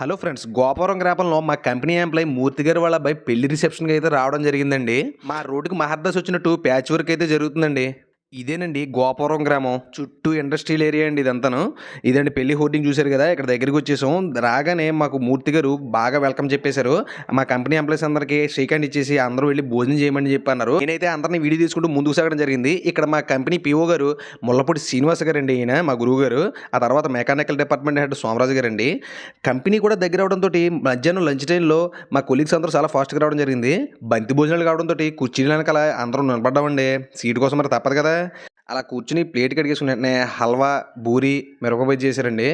Hello friends గోపురం గ్రామంలో మా కంపెనీ ఎంప్లాయ్ మూర్తి గారి వాళ్ళ అబ్బాయి పెళ్ళి రిసెప్షన్కి అయితే రావడం జరిగిందండి. మా రోడ్డుకి మహర్దాస్ వచ్చినట్టు ప్యాచ్ వర్క్ అయితే జరుగుతుందండి. ఇదేనండి గోపురం గ్రామం. చుట్టూ ఇండస్ట్రియల్ ఏరియా అండి ఇదంతాను. ఇదండి పెళ్ళి హోర్డింగ్ చూశారు కదా ఇక్కడ దగ్గరికి వచ్చేసాం. రాగానే మాకు మూర్తి గారు బాగా వెల్కమ్ చెప్పేశారు. మా కంపెనీ ఎంప్లాయీస్ అందరికీ షేక్ ఇచ్చేసి అందరూ వెళ్ళి భోజనం చేయమని చెప్పన్నారు. నేనైతే అందరిని వీడియో తీసుకుంటూ ముందుకు సాగడం జరిగింది. ఇక్కడ మా కంపెనీ పిఓ గారు ముల్లపూడి శ్రీనివాస గారు అండి ఈయన మా గురువు గారు. ఆ తర్వాత మెకానికల్ డిపార్ట్మెంట్ హెడ్ సోమరాజు గారు అండి కంపెనీ కూడా దగ్గర అవడంతో మధ్యాహ్నం లంచ్ టైంలో మా కొలీగ్స్ అందరూ చాలా ఫాస్ట్గా రావడం జరిగింది. బంతి భోజనాలు కావడంతో కుర్చీల వెనకాల అందరూ నిలబడ్డామండి. సీటు కోసం మరి తప్పదు కదా. అలా కూర్చుని ప్లేట్ కడిగేసుకుని వెంటనే హల్వా బూరి మిరపకాయ చేశారండి.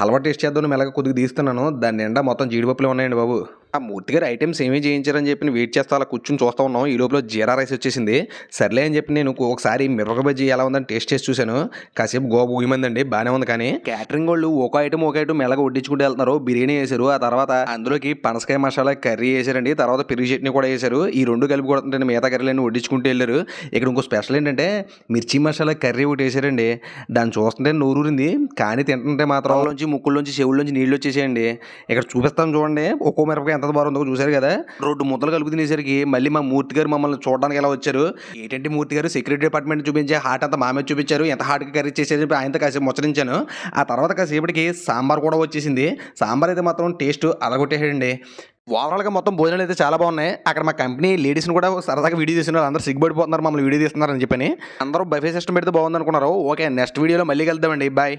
హల్వా టేస్ట్ చేద్దాం మెల్లగా కొద్దిగా తీస్తున్నాను. దాని నిండా మొత్తం జీడిపప్పులు ఉన్నాయండి బాబు. ఆ మూర్తి గారు ఐటమ్స్ ఏమీ చేయించారని చెప్పి వెయిట్ చేస్తా అలా కూర్చుని చూస్తూ ఉన్నాం. ఈ లోపల జీరా రైస్ వచ్చేసింది. సర్లే అని చెప్పి నేను ఒకసారి మిరపకాయ బజ్జీ ఎలా ఉందని టేస్ట్ చేసి చూశాను. కాసేపు గోబు ఊగిమందండి బాగానే ఉంది కానీ. క్యాటరింగ్ వాళ్ళు ఒక ఐటమ్ ఒక ఐటమ్ మెల్లగా వడ్డించుకుంటూ వెళ్తున్నారు. బిర్యానీ వేశారు. ఆ తర్వాత అందులోకి పనసకాయ మసాలా కర్రీ వేశారండి. తర్వాత పెరుగు చట్నీ కూడా వేశారు. ఈ రెండు కలిపి కొడుతుంటే మిగతా కర్రీలన్నీ వడ్డించుకుంటూ వెళ్ళారు. ఇక్కడ ఇంకో స్పెషల్ ఏంటంటే మిర్చి మసాలా కర్రీ ఒకటి వేసారండి దాన్ని చూస్తుంటే నోరూరింది కానీ తింటుంటే మాత్రం నుంచి ముక్కుల్లోంచి చెవుల్లోంచి నీళ్ళు వచ్చేసేయండి. ఇక్కడ చూపిస్తాను చూడండి. ఒక్కో మిరపకాయ ఎంత బాగుందో చూశారు కదా? రోడ్డు ముద్దలు కలుపు తినేసరికి మళ్ళీ మా మూర్తి గారు మమ్మల్ని చూడడానికి ఎలా వచ్చారు? ఏంటంటే మూర్తి గారు సెక్యూరిటీ డిపార్ట్మెంట్ చూపించే హార్ట్ అంతా మామే చూపించారు. ఎంత హార్ట్గా కర్రీ చేసేది చెప్పి ఆయనతో కాసేపు ముచ్చరించాను ఆ తర్వాత కాసేపటికి సాంబార్ కూడా వచ్చేసింది. సాంబార్ అయితే మాత్రం టేస్ట్ అలగొట్టేసాడండి ఓవరాల్గా మొత్తం భోజనాలు అయితే చాలా బాగున్నాయి. అక్కడ మా కంపెనీ లేడీస్ని కూడా సరదాగా వీడియో తీస్తున్నారు అందరూ సిగ్గుపడిపోతున్నారు మమ్మల్ని వీడియో తీస్తున్నారని చెప్పని. అందరూ బఫే సిస్టమ్ పెడితే బాగుంది అనుకున్నారు ఓకే నెక్స్ట్ వీడియోలో మళ్ళీ కలుద్దామండి. బాయ్